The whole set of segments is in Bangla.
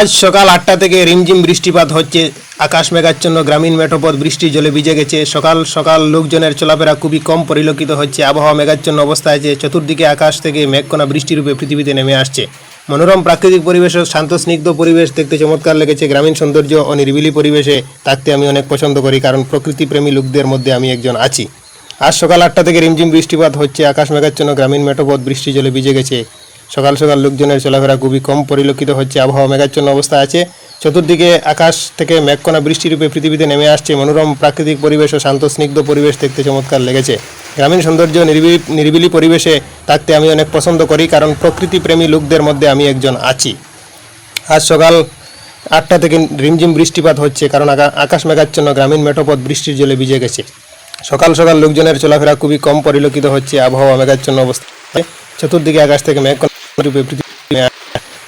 আজ সকাল আটটা থেকে রিমঝিম বৃষ্টিপাত হচ্ছে। আকাশ মেঘাচ্ছন্ন, গ্রামীণ মেঠোপথ বৃষ্টি জলে ভিজে গেছে। সকাল সকাল লোকজনের চলাফেরা খুবই কম পরিলক্ষিত হচ্ছে। আবহাওয়া মেঘাচ্ছন্ন অবস্থায় আছে। চতুর্দিকে আকাশ থেকে মেঘকণা বৃষ্টিরূপে পৃথিবীতে নেমে আসছে। মনোরম প্রাকৃতিক পরিবেশ শান্ত স্নিগ্ধ পরিবেশ দেখতে চমৎকার লেগেছে। গ্রামীণ সৌন্দর্য ও নিরিবিলি পরিবেশে থাকতে আমি অনেক পছন্দ করি, কারণ প্রকৃতিপ্রেমী লোকদের মধ্যে আমি একজন আছি। আজ সকাল আটটা থেকে রিমঝিম বৃষ্টিপাত হচ্ছে। আকাশ মেঘাচ্ছন্ন, গ্রামীণ মেঠোপথ বৃষ্টি জলে ভিজে গেছে। সকাল সকাল লোকজনের চলাফেরা খুবই কম পরিলক্ষিত হচ্ছে। আবহাওয়া মেঘাচ্ছন্ন অবস্থা আছে। চতুর্দিকে আকাশ থেকে মেঘকণা বৃষ্টিরূপে পৃথিবীতে নেমে আসছে। মনোরম প্রাকৃতিক পরিবেশ ও শান্ত স্নিগ্ধ পরিবেশ দেখতে চমৎকার লেগেছে। গ্রামীণ সৌন্দর্য নিরিবিলি নিরিবিলি পরিবেশে থাকতে আমি অনেক পছন্দ করি, কারণ প্রকৃতিপ্রেমী লোকদের মধ্যে আমি একজন আছি। আজ সকাল আটটা থেকে রিমঝিম বৃষ্টিপাত হচ্ছে, কারণ আকাশ মেঘাচ্ছন্ন, গ্রামীণ মেঠোপথ বৃষ্টির জলে ভিজে গেছে। সকাল সকাল লোকজনের চলাফেরা খুবই কম পরিলক্ষিত হচ্ছে। আবহাওয়া মেঘাচ্ছন্ন অবস্থায় চতুর্দিকে আকাশ থেকে মেঘ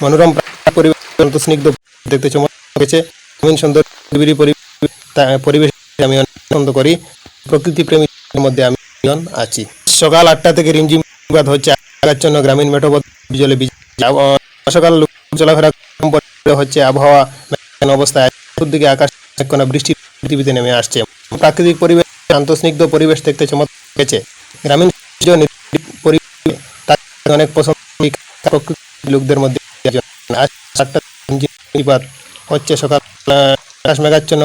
মনোরম পরিবেশ, স্নিগ্ধ দেখতে চমৎকার হয়েছে সুন্দর পরিবেশ আমি পছন্দ করি। প্রকৃতি প্রেমীদের মধ্যে আমি আছি। সকাল আটটা থেকে রিমঝিম হচ্ছে। আগাচ্ছন্ন গ্রামীণ মেঠোপথ জলে সকাল চলাফেরা হচ্ছে। আবহাওয়া অবস্থায় চতুর্দিকে আকাশ মেঘকণা বৃষ্টি পৃথিবীতে নেমে আসছে। প্রাকৃতিক পরিবেশ, শান্ত, স্নিগ্ধ পরিবেশ দেখতে চমৎকার গ্রামীণ অনেক পছন্দ লোকদের মধ্যে হচ্ছে সকাল আকাশ মেঘাচ্ছন্ন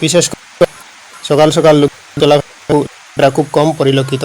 বিশেষ করে সকাল সকাল লোক চলাফেরা খুব কম পরিলক্ষিত।